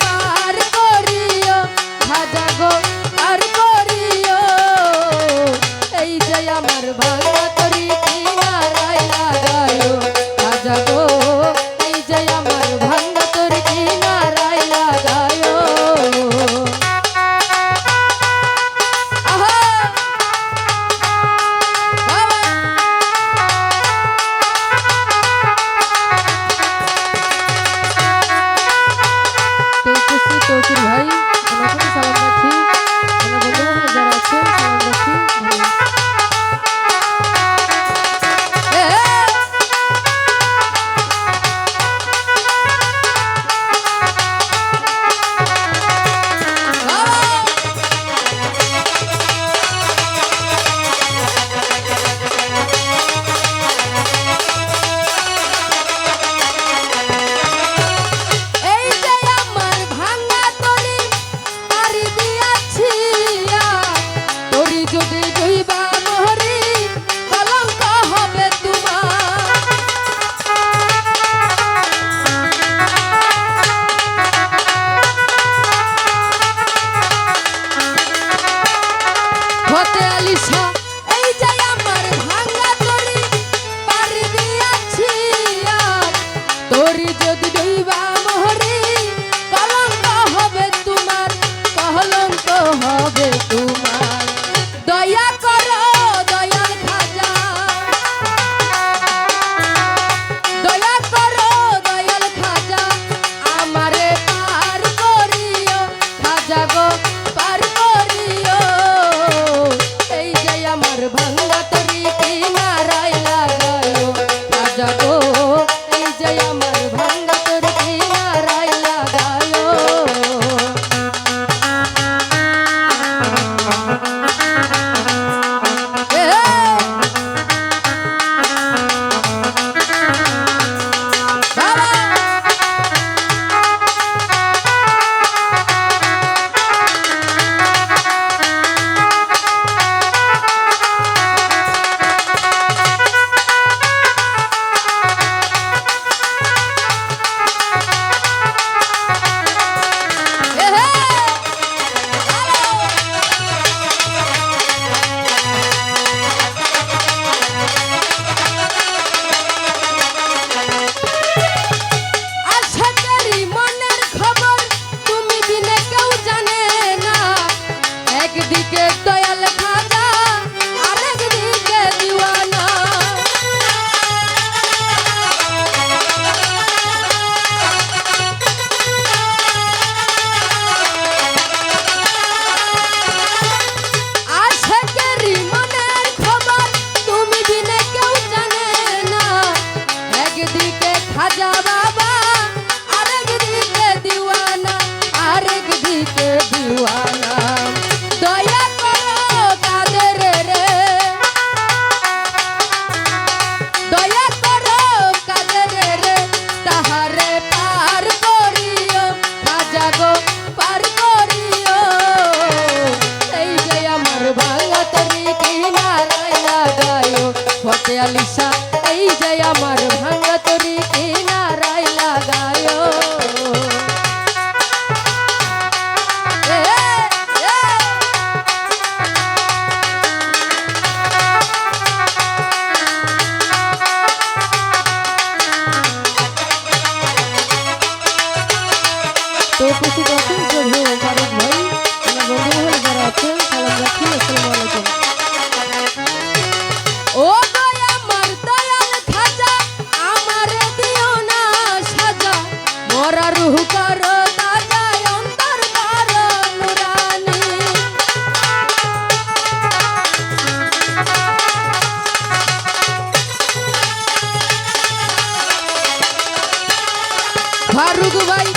Oh. যদি দৈবা মোহরে খাজা বাবা আরেক দিকে দিওয়ানা আরেক দিকে দিওয়ানা দয়া করো তাদের রে দয়া করো কাদের রে তাহারে পার করিও খাজা গো পার করিও সেই যে আমার ভাঙা তরি কিনারায় লাগায়ো ফতে আলিশা এই যে আমার ভাঙা তরি কিনারায় লাগায়। Бувай.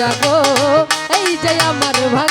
যাব। এই যে আমার ভাগ